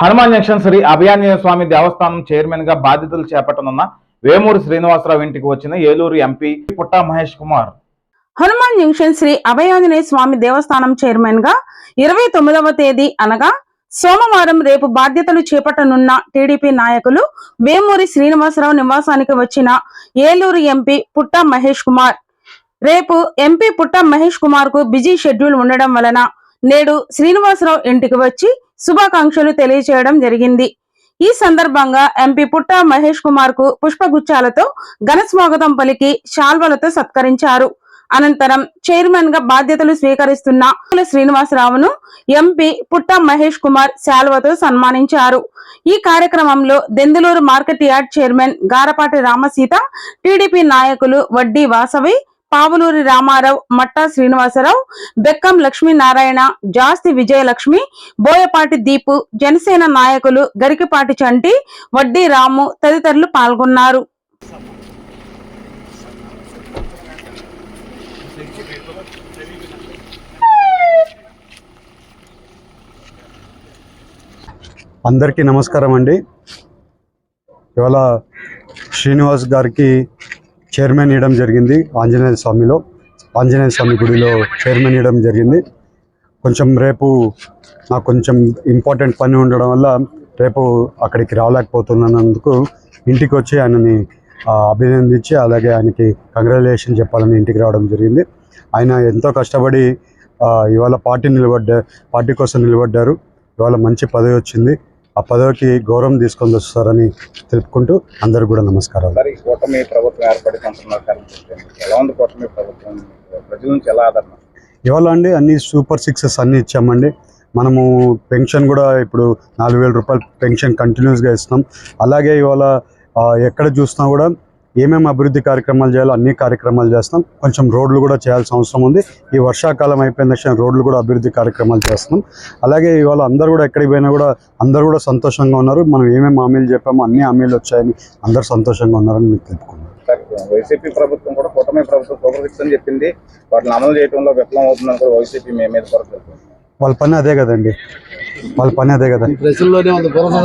Hanuman junction Shri Abhayanjaneya Swamy దేవస్థానం చైర్మన్గా బాధ్యతలు చేపట్టనున్న వేమూరి శ్రీనివాసరావు ఇంటికి వచ్చిన ఏలూరు ఎంపీ పుట్టా మహేష్ కుమార్. హనుమాన్ జంక్షన్ శ్రీ అభయాంజనేయ స్వామి దేవస్థానం చైర్మన్గా ఇరవై తొమ్మిదవ తేదీ అనగా సోమవారం రేపు బాధ్యతలు చేపట్టనున్న టీడీపీ నాయకులు వేమూరి శ్రీనివాసరావు నివాసానికి వచ్చిన ఏలూరు ఎంపీ పుట్ట మహేష్ కుమార్. రేపు ఎంపీ పుట్ట మహేష్ కుమార్కు బిజీ షెడ్యూల్ ఉండడం వలన నేడు శ్రీనివాసరావు ఇంటికి వచ్చి శుభాకాంక్షలు తెలియజేయడం జరిగింది. ఈ సందర్భంగా ఎంపీ పుట్ట మహేష్ కుమార్కు పుష్పగుచ్చాలతో ఘన స్వాగతం పలికి శాల్వలతో సత్కరించారు. అనంతరం చైర్మన్గా బాధ్యతలు స్వీకరిస్తున్న శ్రీనివాసరావును ఎంపీ పుట్ట మహేష్ కుమార్ శాల్వతో సన్మానించారు. ఈ కార్యక్రమంలో Denduluru market yard chairman Garapati Ramaseetha TDP నాయకులు వడ్డీ వాసవి పావులూరి రామారావు మట్టా శ్రీనివాసరావు బెక్కం లక్ష్మీనారాయణ జాస్తి విజయలక్ష్మి బోయపాటి దీపు జనసేన నాయకులు గరికిపాటి చంటి వడ్డీ రాము తదితరులు పాల్గొన్నారు. అందరికీ నమస్కారం అండి. ఇవాళ శ్రీనివాస్ గారికి చైర్మన్ ఇవ్వడం జరిగింది ఆంజనేయ స్వామిలో. ఆంజనేయ స్వామి గుడిలో చైర్మన్ ఇవ్వడం జరిగింది. కొంచెం రేపు నాకు కొంచెం ఇంపార్టెంట్ పని ఉండడం వల్ల రేపు అక్కడికి రాలేకపోతున్నందుకు ఇంటికి వచ్చి ఆయనని అభినందించి అలాగే ఆయనకి కంగ్రాచులేషన్ చెప్పాలని ఇంటికి రావడం జరిగింది. ఆయన ఎంతో కష్టపడి ఇవాళ పార్టీ నిలబడ్డా పార్టీ కోసం నిలబడ్డారు. ఇవాళ మంచి పదవి వచ్చింది. ఆ పదవికి గౌరవం తీసుకొని వస్తారని తెలుపుకుంటూ అందరికి కూడా నమస్కారాలు. సార్ ఈ కూటమి ప్రభుత్వం ఏర్పడుతుంటున్నారు సార్ ఎలా ఉంది కూటమి ప్రభుత్వం? ప్రజల నుంచి ఎలా ఆదరణ? ఇవాళ అండి అన్ని సూపర్ సిక్సెస్ అన్ని ఇచ్చామండి. మనము పెన్షన్ కూడా ఇప్పుడు నాలుగు వేల రూపాయలు పెన్షన్ కంటిన్యూస్గా ఇస్తున్నాం. అలాగే ఇవాళ ఎక్కడ చూసినా కూడా ఏమేమి అభివృద్ధి కార్యక్రమాలు చేయాలో అన్ని కార్యక్రమాలు చేస్తున్నాం. కొంచెం రోడ్లు కూడా చేయాల్సిన అవసరం ఉంది. ఈ వర్షాకాలం అయిపోయిన తక్షణ రోడ్లు కూడా అభివృద్ధి కార్యక్రమాలు చేస్తున్నాం. అలాగే ఇవాళ అందరూ కూడా ఎక్కడికి పోయినా కూడా అందరూ కూడా సంతోషంగా ఉన్నారు. మనం ఏమేమి హామీలు చెప్పామో అన్ని హామీలు వచ్చాయని అందరూ సంతోషంగా ఉన్నారని మీకు తెలుపుకున్నాను సార్ వైసీపీ ప్రభుత్వం కూడా కూటమి ప్రభుత్వం అని చెప్పింది. వాటిని అమలు చేయడంలో విఫలం అవుతుందని కూడా వైసీపీ మీ మీద వాళ్ళ పని అదే కదండి. వాళ్ళ పని అదే కదా. ప్రజల్లోనే ఉంది బురద